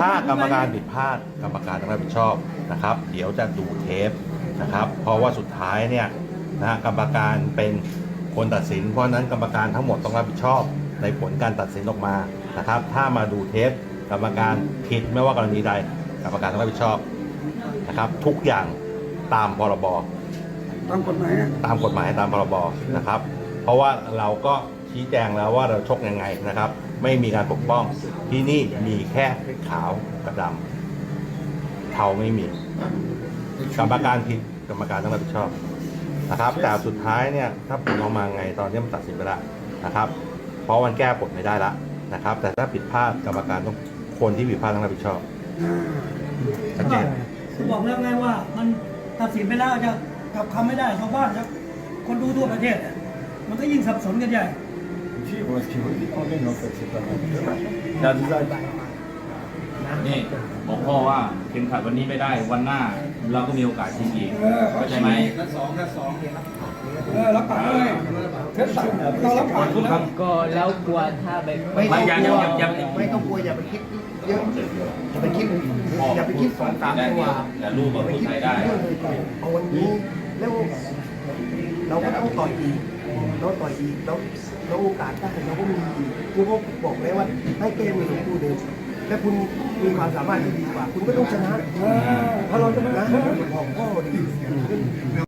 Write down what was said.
ถ้ากรรมการผิดพลาดกรรมการต้องรับผิดชอบนะครับ เดี๋ยวจะดูเทปนะครับ เพราะว่าสุดท้ายเนี่ยนะฮะกรรมการเป็นคนตัดสิน เพราะฉะนั้นกรรมการทั้งหมดต้องรับผิดชอบในผลการตัดสินออกมานะครับ ถ้ามาดูเทปกรรมการผิดไม่ว่ากรณีใดกรรมการต้องรับผิดชอบนะครับ ทุกอย่างตามพรบตามกฎหมายนะตามกฎหมายตามพรบนะครับ เพราะว่าเราก็ ชี้แจงแล้วว่าเราชกยังไงนะครับ ไม่มีการปกป้อง ที่นี่มีแค่ขาวกับดำเทาไม่มีกรรมการผิดกรรมการต้องรับผิดชอบนะครับ แต่สุดท้ายเนี่ยถ้าผลออกมาไงตอนนี้มันตัดสินไปแล้วนะครับ เพราะมันแก้ผลไม่ได้ละนะครับ แต่ถ้าผิดพลาดกรรมการต้องคนที่ผิดพลาดต้องรับผิดชอบชัดเจนคือบอกแล้วไงว่ามันตัดสินไปแล้วจะกลับคำไม่ได้ชาวบ้านครับคนดูทั่วประเทศ มันก็ยิ่งสับสนกันใหญ่ นี่บอกพ่อว่าเข็มขัดวันนี้ไม่ได้วันหน้าเราก็มีโอกาสชิงอีกเออเข้าใจไหมเออรับปากเลยเทปสั่งเรารับปากทุกแล้ควรั้งก็แล้วกลัวถ้าไปไม่ยังยังยังยังไม่ต้องกลัวอย่าไปคิดเยอะอย่าไปคิดอย่าไปคิดสองสามได้ตัวแต่ลูกอย่าก็ไปพูดคิดไทยได้เรื่องเลยก่อนเอาวันนี้แล้วเราก็ต้องต่อยอีก แล้วต่อยอีกแล้วแล้วโอกาสได้เราก็มีอีกคือเขาบอกแล้วว่าให้เกมมือของคุณเดิมแต่คุณมีความสามารถที่ดีกว่า คุณก็ต้องชนะ ถ้าเราจะไม่นะชนะบอกพ่อดี